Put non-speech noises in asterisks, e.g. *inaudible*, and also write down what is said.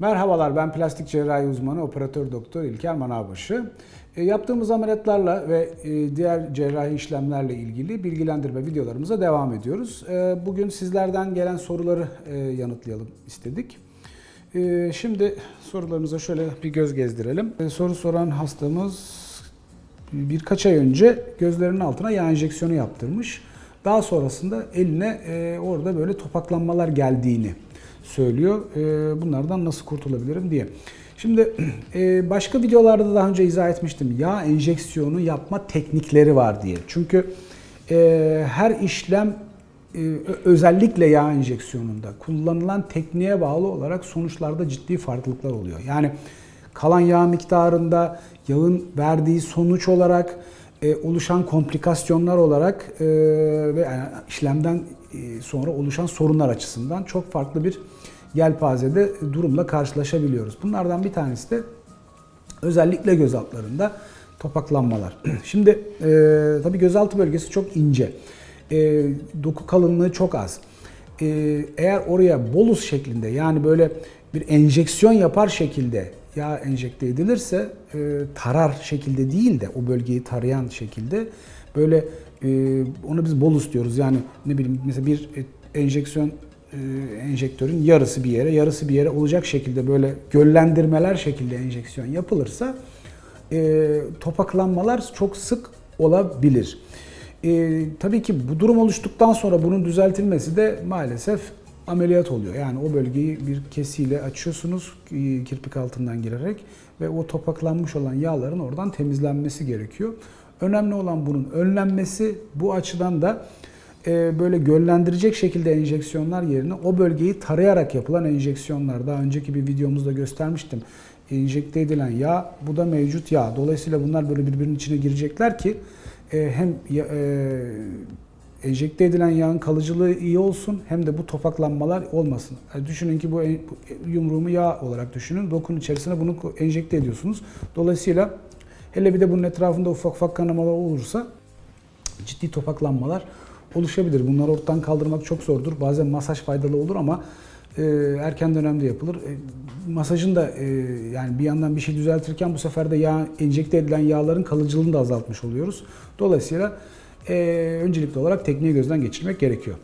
Merhabalar ben plastik cerrahi uzmanı operatör doktor İlker Manavbaşı. E, yaptığımız ameliyatlarla ve e, diğer cerrahi işlemlerle ilgili bilgilendirme videolarımıza devam ediyoruz. E, bugün sizlerden gelen soruları e, yanıtlayalım istedik. E, şimdi sorularımıza şöyle bir göz gezdirelim. E, soru soran hastamız birkaç ay önce gözlerinin altına yağ enjeksiyonu yaptırmış. Daha sonrasında eline e, orada böyle topaklanmalar geldiğini söylüyor. E, bunlardan nasıl kurtulabilirim diye. Şimdi *clears throat* e, başka videolarda daha önce izah etmiştim. Yağ enjeksiyonu yapma teknikleri var diye. Çünkü e, her işlem e, özellikle yağ enjeksiyonunda kullanılan tekniğe bağlı olarak sonuçlarda ciddi farklılıklar oluyor. Yani kalan yağ miktarında yağın verdiği sonuç olarak e, oluşan komplikasyonlar olarak e, ve yani işlemden e, sonra oluşan sorunlar açısından çok farklı bir yelpazede durumla karşılaşabiliyoruz. Bunlardan bir tanesi de özellikle göz altlarında topaklanmalar. *clears throat* Şimdi e, tabii gözaltı bölgesi çok ince. E, doku kalınlığı çok az. E, eğer oraya bolus şeklinde yani böyle bir enjeksiyon yapar şekilde yağ enjekte edilirse e, tarar şekilde değil de o bölgeyi tarayan şekilde böyle e, ona biz bolus diyoruz. Yani ne bileyim mesela bir e, enjeksiyon e, enjektörün yarısı bir yere, yarısı bir yere olacak şekilde böyle göllendirmeler şekilde enjeksiyon yapılırsa e, topaklanmalar çok sık olabilir. E, tabii ki bu durum oluştuktan sonra bunun düzeltilmesi de maalesef ameliyat oluyor. Yani o bölgeyi bir kesiyle açıyorsunuz e, kirpik altından girerek ve o topaklanmış olan yağların oradan temizlenmesi gerekiyor. Önemli olan bunun önlenmesi bu açıdan da e, böyle göllendirecek şekilde enjeksiyonlar yerine o bölgeyi tarayarak yapılan enjeksiyonlar. Daha önceki bir videomuzda göstermiştim. Enjekte edilen yağ, bu da mevcut yağ. Dolayısıyla bunlar böyle birbirinin içine girecekler ki e, hem enjekte edilen yağın kalıcılığı iyi olsun hem de bu topaklanmalar olmasın. Yani düşünün ki bu, yumruğumu yağ olarak düşünün. Dokunun içerisine bunu enjekte ediyorsunuz. Dolayısıyla hele bir de bunun etrafında ufak ufak kanamalar olursa ciddi topaklanmalar oluşabilir. Bunları ortadan kaldırmak çok zordur. Bazen masaj faydalı olur ama e, erken dönemde yapılır. E, masajın da e, yani bir yandan bir şey düzeltirken bu sefer de yağ enjekte edilen yağların kalıcılığını da azaltmış oluyoruz. Dolayısıyla e, öncelikli olarak tekniği gözden geçirmek gerekiyor.